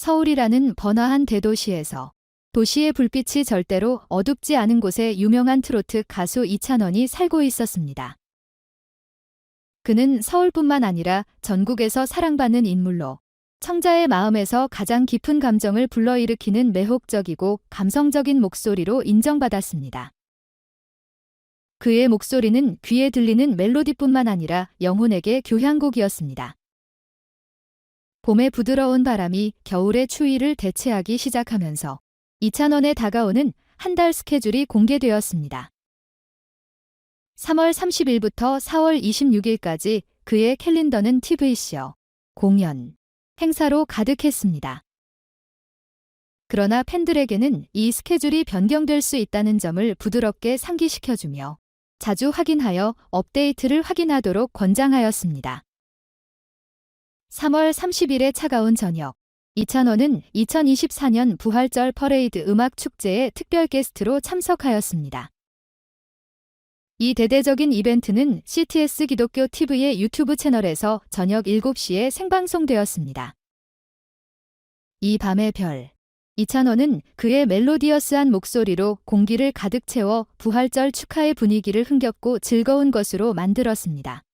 서울이라는 번화한 대도시에서 도시의 불빛이 절대로 어둡지 않은 곳에 유명한 트로트 가수 이찬원이 살고 있었습니다. 그는 서울뿐만 아니라 전국에서 사랑받는 인물로 청자의 마음에서 가장 깊은 감정을 불러일으키는 매혹적이고 감성적인 목소리로 인정받았습니다. 그의 목소리는 귀에 들리는 멜로디뿐만 아니라 영혼에게 교향곡이었습니다. 봄의 부드러운 바람이 겨울의 추위를 대체하기 시작하면서 이찬원에 다가오는 한 달 스케줄이 공개되었습니다. 3월 30일부터 4월 26일까지 그의 캘린더는 TV쇼, 공연, 행사로 가득했습니다. 그러나 팬들에게는 이 스케줄이 변경될 수 있다는 점을 부드럽게 상기시켜주며 자주 확인하여 업데이트를 확인하도록 권장하였습니다. 3월 30일의 차가운 저녁, 이찬원은 2024년 부활절 퍼레이드 음악 축제에 특별 게스트로 참석하였습니다. 이 대대적인 이벤트는 CTS 기독교 TV의 유튜브 채널에서 저녁 7시에 생방송되었습니다. 이 밤의 별. 이찬원은 그의 멜로디어스한 목소리로 공기를 가득 채워 부활절 축하의 분위기를 흥겹고 즐거운 것으로 만들었습니다.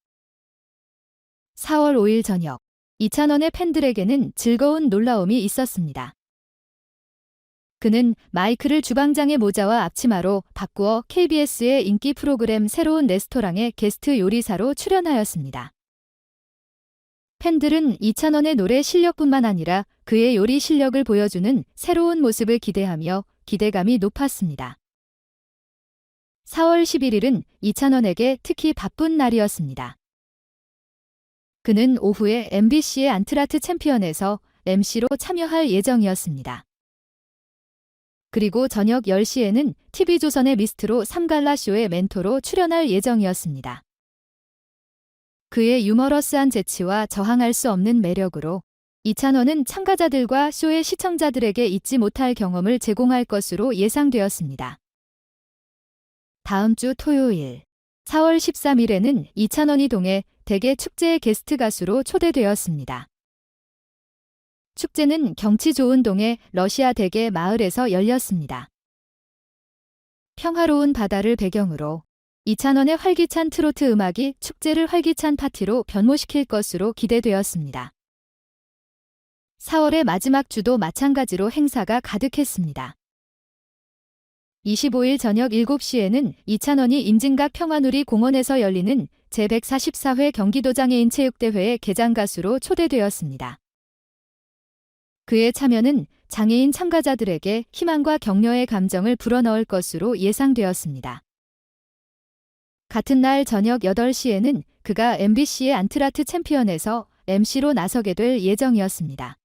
4월 5일 저녁. 이찬원의 팬들에게는 즐거운 놀라움이 있었습니다. 그는 마이크를 주방장의 모자와 앞치마로 바꾸어 KBS의 인기 프로그램 새로운 레스토랑의 게스트 요리사로 출연하였습니다. 팬들은 이찬원의 노래 실력뿐만 아니라 그의 요리 실력을 보여주는 새로운 모습을 기대하며 기대감이 높았습니다. 4월 11일은 이찬원에게 특히 바쁜 날이었습니다. 그는 오후에 MBC의 안트라트 챔피언에서 MC로 참여할 예정이었습니다. 그리고 저녁 10시에는 TV조선의 미스트로 3갈라 쇼의 멘토로 출연할 예정이었습니다. 그의 유머러스한 재치와 저항할 수 없는 매력으로 이찬원은 참가자들과 쇼의 시청자들에게 잊지 못할 경험을 제공할 것으로 예상되었습니다. 다음 주 토요일 4월 13일에는 이찬원이 동해 대개 축제의 게스트 가수로 초대되었습니다. 축제는 경치 좋은 동해 러시아 대게 마을에서 열렸습니다. 평화로운 바다를 배경으로 이찬원의 활기찬 트로트 음악이 축제를 활기찬 파티로 변모시킬 것으로 기대되었습니다. 4월의 마지막 주도 마찬가지로 행사가 가득했습니다. 25일 저녁 7시에는 이찬원이 임진각 평화누리 공원에서 열리는 제144회 경기도 장애인 체육대회의 개장 가수로 초대되었습니다. 그의 참여는 장애인 참가자들에게 희망과 격려의 감정을 불어넣을 것으로 예상되었습니다. 같은 날 저녁 8시에는 그가 MBC의 안트라트 챔피언에서 MC로 나서게 될 예정이었습니다.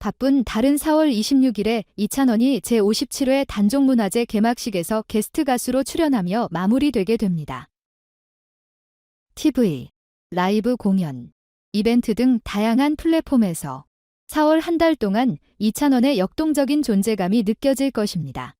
바쁜 다른 4월 26일에 이찬원이 제57회 단종문화제 개막식에서 게스트 가수로 출연하며 마무리되게 됩니다. TV, 라이브 공연, 이벤트 등 다양한 플랫폼에서 4월 한 달 동안 이찬원의 역동적인 존재감이 느껴질 것입니다.